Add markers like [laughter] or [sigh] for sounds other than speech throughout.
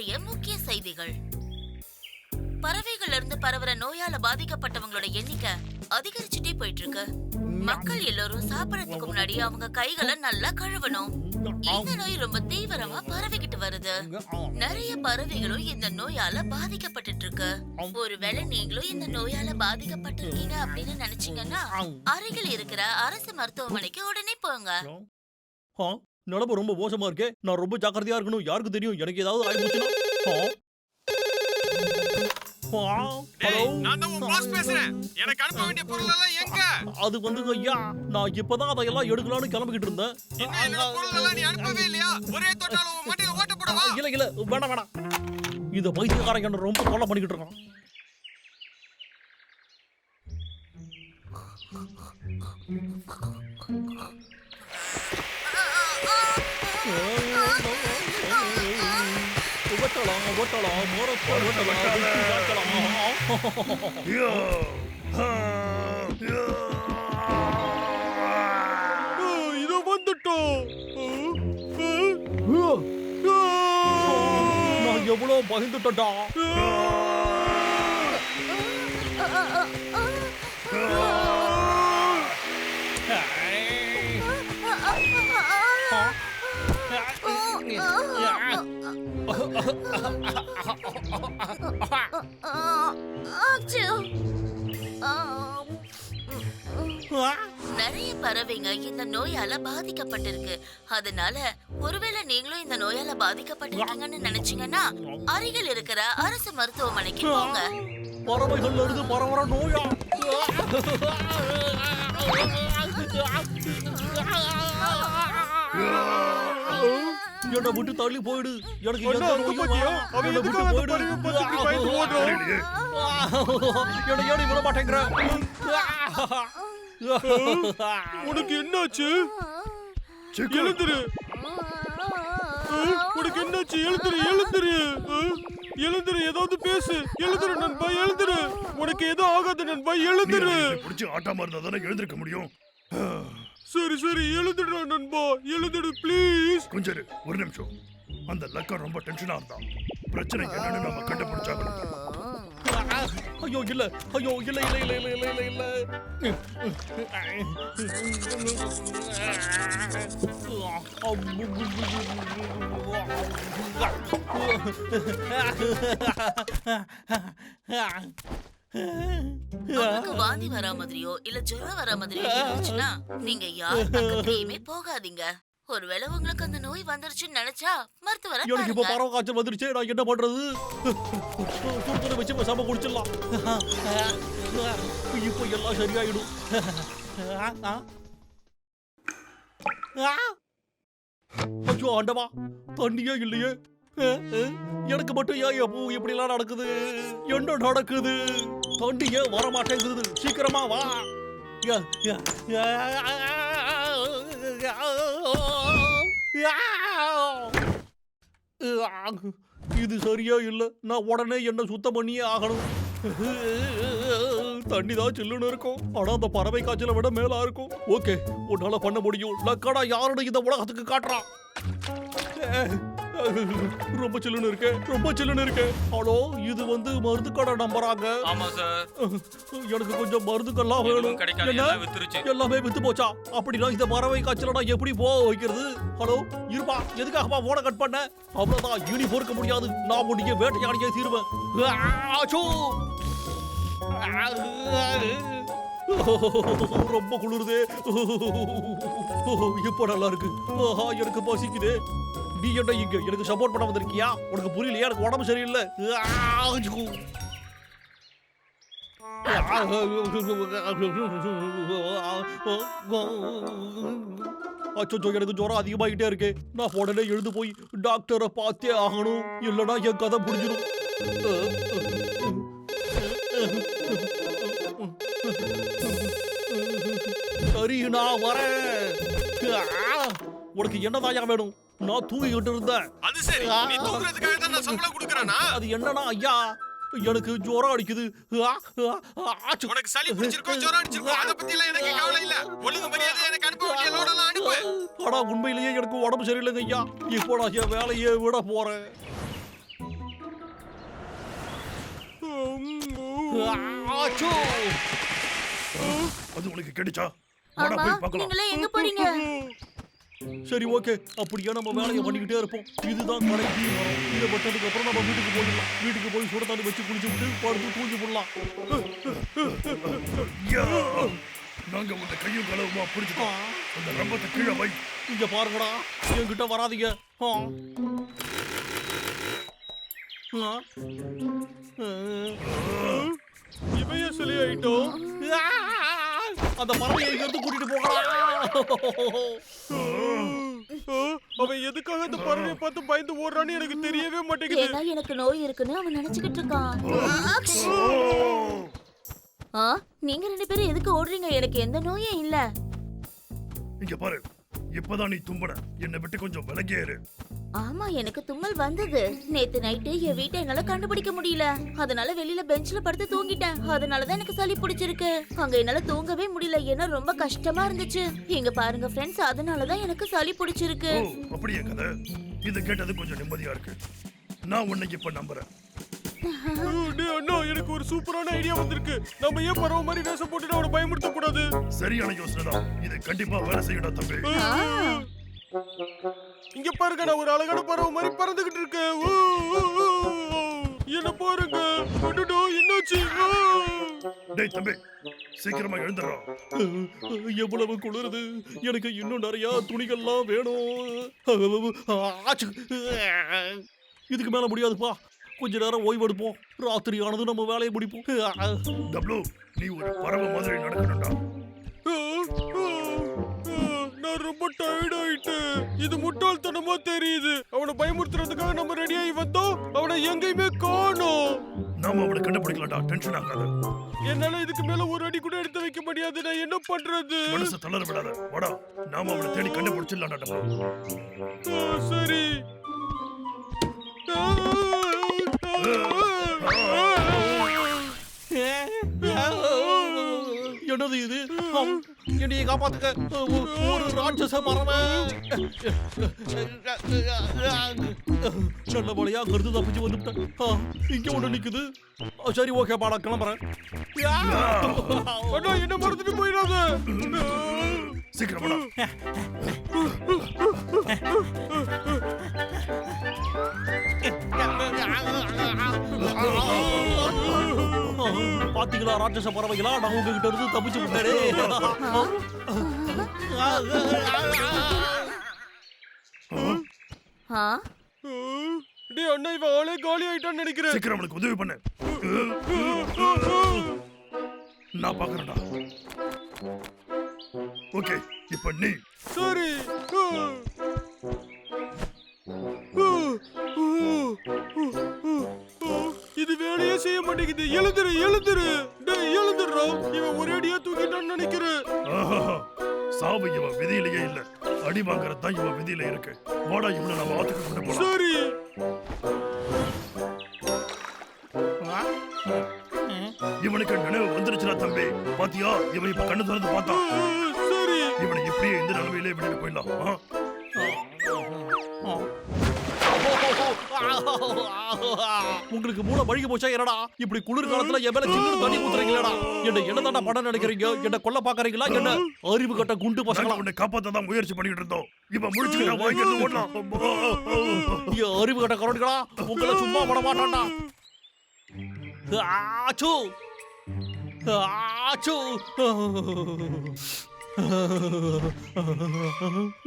இன்றைய முக்கிய செய்திகள். பறவைகள்ல இருந்து பரவுற நோயால பாதிக்கப்பட்டவங்களோட எண்ணிக்கை அதிகரிச்சுட்டே போயிட்டு இருக்கு மக்கள் எல்லாரும் சாப்பிடறதுக்கு முன்னாடி அவங்க கைகளை நல்லா கழுவணும். இந்த நோய் ரொம்ப தீவிரமா பரவிக்கிட்டு வருது. நிறைய பறவைகளும் இந்த நோயால பாதிக்கப்பட்டுட்டு இருக்கு ஒருவேளை நீங்களும் இந்த நோயால பாதிக்கப்பட்டிருக்கீங்க அப்படின்னு நினைச்சீங்கன்னா அருகில் இருக்கிற அரசு மருத்துவமனைக்கு உடனே போங்க. நிலம ரொம்ப மோசமா இருக்கே. நான் ரொம்ப ஜாக்கிரதையா இருக்கணும். யாருக்கு தெரியும்? எனக்கு ஏதாவது ஆயிடுச்சுன்னா ஆ. ஆ, டேய், ஹலோ? நான் தான் உன் பாஸ் பேசுறேன். எனக்கு அனுப்ப வேண்டிய பொருள் எல்லாம் எங்க? அது வந்து ஐயா. நான் இப்பதான் அதையெல்லாம் எடுக்கலாம்னு கிளம்பிக்கிட்டு இருந்தேன். இல்ல இல்ல. வேணாம் வேணாம். இந்த பைத்தியக்காரன் என்ன ரொம்ப தொல்லை பண்ணிக்கிட்டு இருக்கான். ஓட்டலாம் ஓட்டலாம் மோரத்தை ஓட்டலாம் காய்ச்சலாம் இத வந்துட்டோம் நான் எவ்வளவு பயந்துட்டா ஆச்சு. நிறைய பறவைங்க இந்த நோயால பாதிக்கப்பட்டிருக்கு அதனால ஒருவேளை நீங்களும் இந்த நோயால பாதிக்கப்பட்டிருக்கீங்கன்னு நினைச்சீங்கன்னா அருகில் இருக்கிற அரசு மருத்துவமனைக்கு போங்க பறவைகள் இருந்து பரவற நோயா என்னை விட்டு தள்ளி போயிடு. எனக்கு எந்த நோயும் வேணாம். என்னை விட்டு போயிடு. என்னை ஏடி விட மாட்டேங்கிற? உனக்கு என்னாச்சு? எழுந்துரு. அஹ், உனக்கு என்னாச்சு? எழுந்துரு எழுந்துரு. அஹ், எழுந்துரு ஏதாவது பேசு. எழுந்துரு நண்பா எழுந்துரு. உனக்கு எதுவும் ஆகாது நண்பா எழுந்துரு. பிடிச்சி ஆட்டாம இருந்தா தானே எழுந்திருக்க முடியும்? சரி சரி எழுந்துடுடா நண்பா எழுந்துடு ப்ளீஸ் கொஞ்சம் இரு, ஒரு நிமிஷம். அந்த லக்கம் ரொம்ப டென்ஷனா இருந்தான் பிரச்சனை என்னன்னு நம்ம கண்டுபிடிச்சாகணும். ஐயோ இல்ல ஐயோ இல்ல இல்ல இல்ல இல்ல இல்ல இல்ல இல்ல. உங்களுக்கு வாந்தி வர மாதிரியோ இல்ல ஜுரம் வர மாதிரியோ இருந்துச்சுன்னா நீங்க யார் பக்கத்துலயுமே போகாதீங்க. ஒருவேளை உங்களுக்கு அந்த நோய் வந்துருச்சுன்னு நினைச்சா மருத்துவரை எனக்கு இப்ப பறவை காய்ச்சல் வந்துருச்சு. நான் என்ன பண்றது? சுடுதண்ணி வச்சு பேசாம குடிச்சிடலாம். இப்போ எல்லாம் சரியாயிடும். ஐயோ ஆண்டவா தண்ணியே இல்லையே. எனக்கு மட்டும் ஏன் எப்போ இப்படி எல்லாம் நடக்குது? என்ன நடக்குது? தண்ணி ஏன் வர மாட்டேங்குது சீக்கிரமா வா. யா, யா, யா, இது சரியா இல்லை. நான் உடனே என்ன சுத்தம் பண்ணியே ஆகணும். தண்ணி தான் சில்லுன்னு இருக்கும். ஆனா அந்த பறவை காய்ச்சலை விட மேலா இருக்கும். ஓகே உன்னால பண்ண முடியும். லக்கடா யாரோட இந்த உலகத்துக்கு காட்டுறான்? ரொம்ப சில்லுன்னு இருக்கு ரொம்ப சில்லுன்னு இருக்கு. ஹலோ இது வந்து மருந்து கடை நம்புறாங்க ஆமா சார். எனக்கு கொஞ்சம் மருந்துக்கெல்லாம் வேணும். என்ன? எல்லாம் வித்து போச்சா? அப்படின்னா இந்த பறவை காய்ச்சல நான் எப்படி போக வைக்கிறது? ஹலோ இருப்பா எதுக்காகப்பா போன கட் பண்ண? அவ்வளவுதான் இனி பொறுக்க முடியாது. நான் முடிய வேட்டையாடியே தீருவேன். ஆச்சோ! ரொம்ப குளிருதே. இப்போ நல்லா இருக்கு. ஆஹா, எனக்கு பசிக்குதே. நீ என்ன இங்க? எனக்கு சப்போர்ட் பண்ண வந்திருக்கியா? உனக்கு புரியலையா? எனக்கு உடம்பு சரியில்லை. அச்சோ எனக்கு ஜுரம் அதிகமாகிட்டே இருக்கு. நான் உடனே எழுந்து போய் டாக்டரை பார்த்தே ஆகணும். இல்லைன்னா என் கதை புரிஞ்சிடும் சரி நான் வரேன். ஆ, உனக்கு என்னதாயா வேணும்? நான் தூங்கிக்கிட்டு இருந்தேன் அது சரி. நீ தூங்குறதுக்காக தான் நான் சம்பளம் கொடுக்கறேனா? அது என்னன்னா ஐயா? எனக்கு ஜோரம் அடிக்குது. உனக்கு சளி பிடிச்சிருக்கோ ஜோரம் அடிச்சிருக்கோ அதை பத்தி எல்லாம் எனக்கு கவலை இல்ல. ஒழுங்கு மரியாதை எனக்கு அனுப்ப வேண்டிய லோடலாம் அனுப்பு. ஆனா உண்மையிலேயே எனக்கு உடம்பு சரியில்லைங்க ஐயா. இப்போ நான் என் வேலையை விட போறேன். அது உனக்கு கிடைச்சா. நீங்களே எங்க போறீங்க? சரி ஓகே. அப்படியே நம்ம வேலையை பண்ணிக்கிட்டே இருப்போம். இதுதான் கடைசி வரும் இதை பட்டதுக்கு அப்புறம் நம்ம வீட்டுக்கு போயிடலாம். வீட்டுக்கு போய் சுட தண்ணி வச்சு குளிச்சு விட்டு படுத்து தூங்கி போடலாம்! நாங்க உன்னை கையும் களவுமா பிடிச்சிட்டோம் அந்த ரம்பத்தை கீழே வை. இங்க பாருங்கடா. என்கிட்ட வராதீங்க. இவைய சிலை ஆயிட்டோம். அந்த இங்க இருந்து கூட்டிட்டு போகலாம் அவன் எதுக்காக இந்த பறவையை பார்த்து பயந்து ஓடுறான்னு எனக்கு தெரியவே மாட்டேங்குது. ஏன்னா எனக்கு நோய் இருக்குன்னு அவன் நினைச்சுக்கிட்டு இருக்கான்? ஆ நீங்க ரெண்டு பேரும் எதுக்கு ஓடுறீங்க? எனக்கு எந்த நோயும் இல்ல. இங்க பாரு இப்பதான் நீ தும்பன. என்னை விட்டு கொஞ்சம் விலகியே இரு ஆமா எனக்கு தும்மல் வந்தது. நேத்து நைட்டு என் வீட்டை என்னால கண்டுபிடிக்க முடியல. அதனால வெளியில பெஞ்ச்ல படுத்து தூங்கிட்டேன். அதனாலதான் எனக்கு சளி பிடிச்சிருக்கு. அங்க என்னால தூங்கவே முடியல. ஏன்னா ரொம்ப கஷ்டமா இருந்துச்சு. இங்க பாருங்க ஃப்ரெண்ட்ஸ் அதனாலதான் எனக்கு சளி பிடிச்சிருக்கு. அப்படியே கதை? இது கேட்டது கொஞ்சம் நிம்மதியா இருக்கு. நான் உன்னை இப்ப நம்புறேன். அண்ணா எனக்கு ஒரு சூப்பரான ஐடியா வந்திருக்கு. நம்ம ஏன் பறவை மாதிரி வேஷம் போட்டுட்டு அவனை பயமுறுத்த கூடாது சரியான யோசனை தான் இது கண்டிப்பா வேலை செய்யணும் தம்பி. இங்க பாருங்க நான் ஒரு அழகான பறவை மாதிரி பறந்துகிட்டு இருக்கேன். என்ன பாருங்க என்னாச்சு. டேய் தம்பி சீக்கிரமா எழுந்துடுறோம் எவ்வளவு குளிருது? எனக்கு இன்னும் நிறைய துணிகள்லாம் வேணும். இதுக்கு மேல முடியாதுப்பா. கொஞ்ச நேரம் ஓய்வு எடுப்போம். ராத்திரி ஆனது நம்ம வேலையை முடிப்போம். டப்ளு நீ ஒரு பறவை மாதிரி நடக்கணும்டா. நான் ரொம்ப டயர்ட் ஆயிட்டேன் இது முட்டாள்தனமா தெரியுது. அவனை பயமுறுத்துறதுக்காக நம்ம ரெடி ஆகி வந்தோம். அவனை எங்கேயுமே காணோம். நாம அவனை கண்டுபிடிக்கலாம்டா. டென்ஷன் ஆகாத. என்னால இதுக்கு மேல ஒரு அடி கூட எடுத்து வைக்க முடியாது. நான் என்ன பண்றது? மனசை தளர விடாத. வாடா நாம அவனை தேடி கண்டுபிடிச்சிடலாம்டா சரி. என்னது இது? என்னைய காப்பாத்துக்க. ஒரு ராட்சச பறவை நல்ல வழியா கருத்து தப்பிச்சு வந்துட்டேன். இங்க ஒண்ணு நிக்குது. சரி ஓகே பாடா கிளம்புறேன். என்ன மறந்துட்டு போயிடாத சீக்கிரம் வாடா. பாத்தீங்களா ராட்சச பறவைகளா? நான் உங்ககிட்ட இருந்து தப்பிச்சு விட்டேனே. ஆ? டேய் அண்ணா இவன் ஆளே காலி ஆயிட்டான்னு நினைக்கிறேன். சீக்கிரம் அவனுக்கு உதவி பண்ணு. நான் பாக்குறேன்டா. ஓகே இப்ப நீ. சரி. மாட்டேங்குது. எழுதுரு எழுதுரு டேய் எழுதுறா இவன் ஒரே அடியா தூக்கிட்டான்னு நினைக்கிறேன். சாவு இவன் விதியிலேயே இல்ல. அடி வாங்குறது தான் இவன் விதியில இருக்கு. வாடா இவனை நம்ம ஆத்துக்கு கொண்டு போலாம். சரி. இவனுக்கு நினைவு வந்துருச்சுடா தம்பி. பாத்தியா? இவன் இப்ப கண்ணு திறந்து பார்த்தான் சரி. இவனை இப்படியே இந்த நிலைமையிலே விட்டுட்டு போயிடலாம். ஆ? [laughs] உங்களுக்கு மூளை வழுகி போச்சா என்னடா? இப்படி குளிர் காலத்துல என் மேல சின்ன தண்ணி ஊத்துறீங்களா என்ன என்ன தாண்டா படம் நினைக்கிறீங்க? என்ன கொல்ல பாக்குறீங்களா என்ன அறிவு கட்ட குண்டு பசங்களா? உன்னை காப்பாத்த தான் முயற்சி பண்ணிட்டு இருந்தோம். இவன் முடிச்சுக்கிட்டா வாங்கிட்டு ஓடலாம். அறிவு கட்ட கரடிகளா? உங்களை சும்மா விட மாட்டான்டா. ஆச்சு ஆச்சு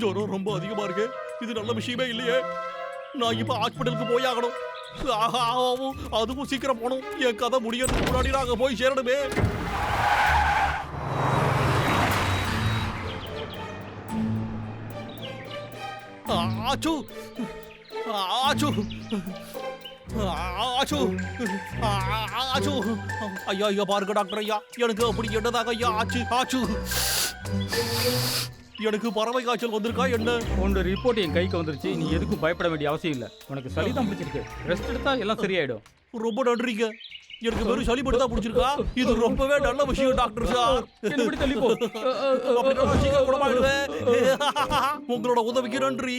ஜுரம் ரொம்ப அதிகமா இருக்கு. இது நல்ல விஷயமே இல்லையே. நான் இப்ப ஹாஸ்பிட்டலுக்கு போய் ஆகணும். ஆஹா, அதுவும் சீக்கிரம் போகணும். என் கதை முடியறதுக்கு முன்னாடி நாங்க போய் சேரணுமே. ஆச்சு. ஆச்சு. ஆச்சு. ஆச்சு. ஐயா ஐயா பாருங்க டாக்டர் ஐயா. எனக்கு அப்படி என்னதாக ஐயா? ஆச்சு ஆச்சு. எனக்கு பறவை காய்ச்சல் வந்திருக்கா என்ன உன்னோட ரிப்போர்ட் என் கைக்கு வந்துருச்சு நீ எதுக்கும் பயப்பட வேண்டிய அவசியம் இல்லை உனக்கு சளி தான் பிடிச்சிருக்கு ரெஸ்ட் எடுத்தா எல்லாம் சரியாயிடும் ரொம்ப நன்றிங்க எனக்கு வெறும் சளி மட்டும் தான் பிடிச்சிருக்கா இது ரொம்பவே நல்ல விஷயம் டாக்டர் சார் இப்படி தள்ளி போ உங்களோட உதவிக்கு நன்றி.